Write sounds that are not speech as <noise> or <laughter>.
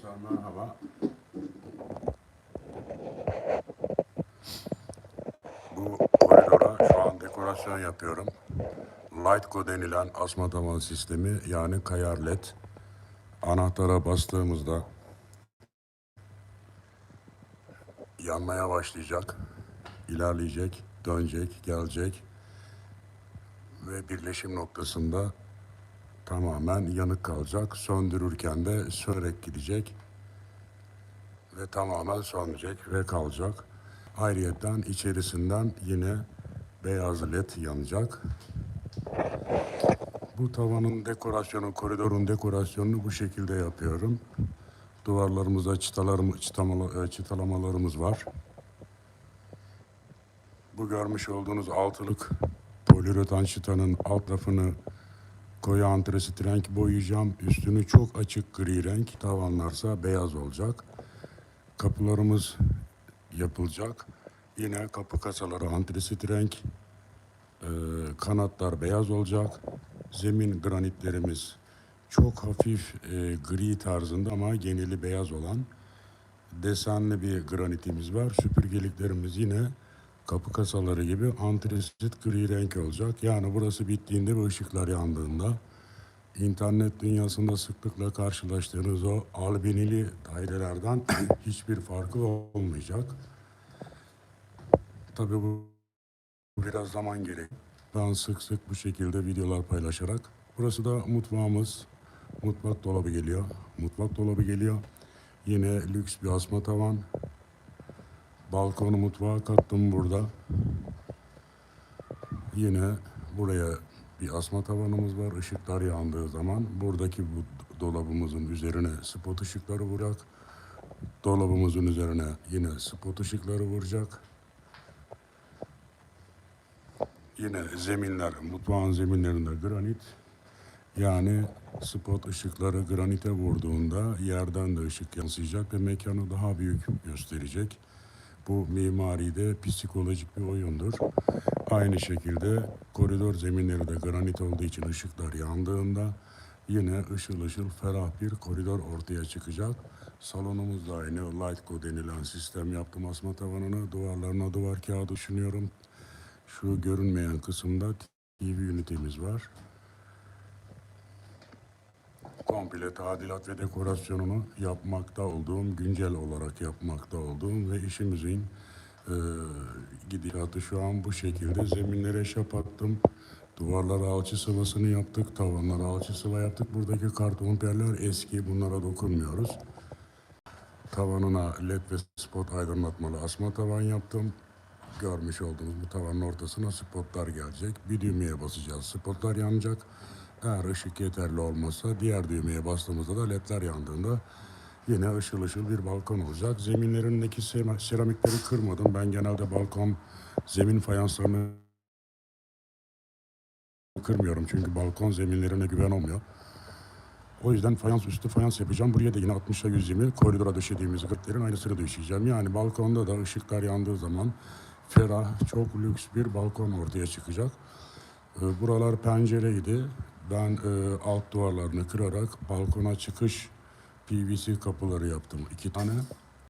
Arkadaşlar merhaba. Bu koridora şu an dekorasyon yapıyorum. Lightco denilen asma tavan sistemi yani kayar led. Anahtara bastığımızda yanmaya başlayacak, ilerleyecek, dönecek, gelecek ve birleşim noktasında tamamen yanık kalacak. Söndürürken de sörerek gidecek ve tamamen sönecek ve kalacak. Ayrıyeten içerisinden yine beyaz led yanacak. Bu tavanın dekorasyonu, koridorun dekorasyonunu bu şekilde yapıyorum. Duvarlarımızda çıtalarım, çıtamalı- e, çıtalamalarımız var. Bu görmüş olduğunuz altılık poliüretan çıtanın alt tarafını koyu antresit renk boyayacağım. Üstünü çok açık gri renk. Tavanlarsa beyaz olacak. Kapılarımız yapılacak. Yine kapı kasaları antresit renk. Ee, kanatlar beyaz olacak. Zemin granitlerimiz çok hafif e, gri tarzında ama geneli beyaz olan desenli bir granitimiz var. Süpürgeliklerimiz yine kapı kasaları gibi antresit gri renk olacak. Yani burası bittiğinde ve ışıklar yandığında internet dünyasında sıklıkla karşılaştığınız o albinili dairelerden <clears throat> hiçbir farkı olmayacak. Tabii bu biraz zaman gerek. Ben sık sık bu şekilde videolar paylaşarak. Burası da mutfağımız. Mutfak dolabı geliyor. Mutfak dolabı geliyor. Yine lüks bir asma tavan. Balkonu mutfağa kattım burada. Yine buraya bir asma tavanımız var. Işıklar yandığı zaman buradaki bu dolabımızın üzerine spot ışıkları vuracak. Dolabımızın üzerine yine spot ışıkları vuracak. Yine zeminler, mutfağın zeminlerinde granit. Yani spot ışıkları granite vurduğunda yerden de ışık yansıyacak ve mekanı daha büyük gösterecek. Bu mimaride psikolojik bir oyundur. Aynı şekilde koridor zeminleri de granit olduğu için ışıklar yandığında yine ışıl ışıl ferah bir koridor ortaya çıkacak. Salonumuz da aynı Lightco denilen sistem yaptım asma tavanını. Duvarlarına duvar kağıdı düşünüyorum. Şu görünmeyen kısımda TV ünitemiz var. Komple tadilat ve dekorasyonunu yapmakta olduğum, güncel olarak yapmakta olduğum ve işimizin e, gidişatı şu an bu şekilde. Zeminlere şap attım. Duvarlara alçı sıvasını yaptık. Tavanlara alçı sıva yaptık. Buradaki karton perler eski. Bunlara dokunmuyoruz. Tavanına led ve spot aydınlatmalı asma tavan yaptım. Görmüş olduğunuz bu tavanın ortasına spotlar gelecek. Bir düğmeye basacağız. Spotlar yanacak. Eğer ışık yeterli olmazsa diğer düğmeye bastığımızda da ledler yandığında yine ışıl ışıl bir balkon olacak. Zeminlerindeki sera- seramikleri kırmadım. Ben genelde balkon zemin fayanslarını kırmıyorum. Çünkü balkon zeminlerine güven olmuyor. O yüzden fayans üstü fayans yapacağım. Buraya da yine 60'a 120 koridora döşediğimiz gırtlerin aynısını döşeyeceğim. Yani balkonda da ışıklar yandığı zaman ferah, çok lüks bir balkon ortaya çıkacak. Ee, Buralar pencereydi. Ben e, alt duvarlarını kırarak balkona çıkış PVC kapıları yaptım. iki tane.